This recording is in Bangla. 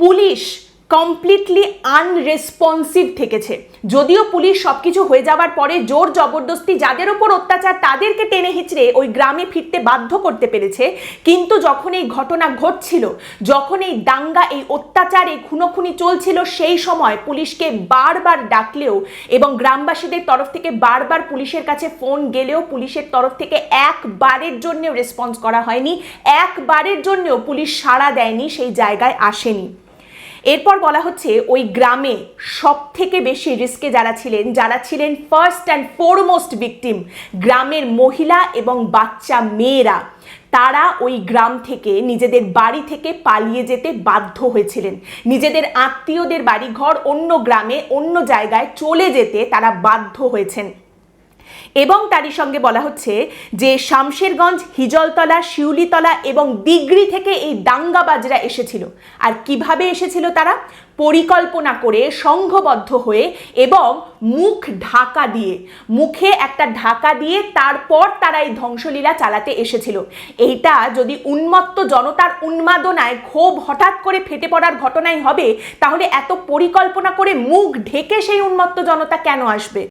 পুলিশ কমপ্লিটলি আনরেসপন্সিভ থেকেছে। যদিও পুলিশ সবকিছু হয়ে যাওয়ার পরে জোর জবরদস্তি যাদের ওপর অত্যাচার তাদেরকে টেনে হিচড়ে ওই গ্রামে ফিরতে বাধ্য করতে পেরেছে। কিন্তু যখন এই ঘটনা ঘটছিল, যখন এই দাঙ্গা, এই অত্যাচার, এই খুনোখুনি চলছিল, সেই সময় পুলিশকে বারবার ডাকলেও এবং গ্রামবাসীদের তরফ থেকে বারবার পুলিশের কাছে ফোন গেলেও পুলিশের তরফ থেকে একবারের জন্যেও রেসপন্স করা হয়নি। একবারের জন্যেও পুলিশ সাড়া দেয়নি, সেই জায়গায় আসেনি। এরপর বলা হচ্ছে ওই গ্রামে সব থেকে বেশি রিস্কে যারা ছিলেন যারা ছিলেন ফার্স্ট অ্যান্ড ফোরমোস্ট ভিকটিম গ্রামের মহিলা এবং বাচ্চা মেয়েরা। তারা ওই গ্রাম থেকে নিজেদের বাড়ি থেকে পালিয়ে যেতে বাধ্য হয়েছিলেন। নিজেদের আত্মীয়দের বাড়ি ঘর অন্য গ্রামে অন্য জায়গায় চলে যেতে তারা বাধ্য হয়েছেন। এবং তারই সঙ্গে বলা হচ্ছে যে শামশেরগঞ্জ, হিজলতলা, শিউলিতলা এবং ডিগ্রি থেকে এই দাঙ্গাবাজরা এসেছিল। আর কীভাবে এসেছিল তারা? পরিকল্পনা করে সংঘবদ্ধ হয়ে এবং মুখ ঢাকা দিয়ে, মুখে একটা ঢাকা দিয়ে তারপর তারা এই ধ্বংসলীলা চালাতে এসেছিল। এইটা যদি উন্মত্ত জনতার উন্মাদনায় ক্ষোভ হঠাৎ করে ফেটে পড়ার ঘটনাই হবে, তাহলে এত পরিকল্পনা করে মুখ ঢেকে সেই উন্মত্ত জনতা কেন আসবে?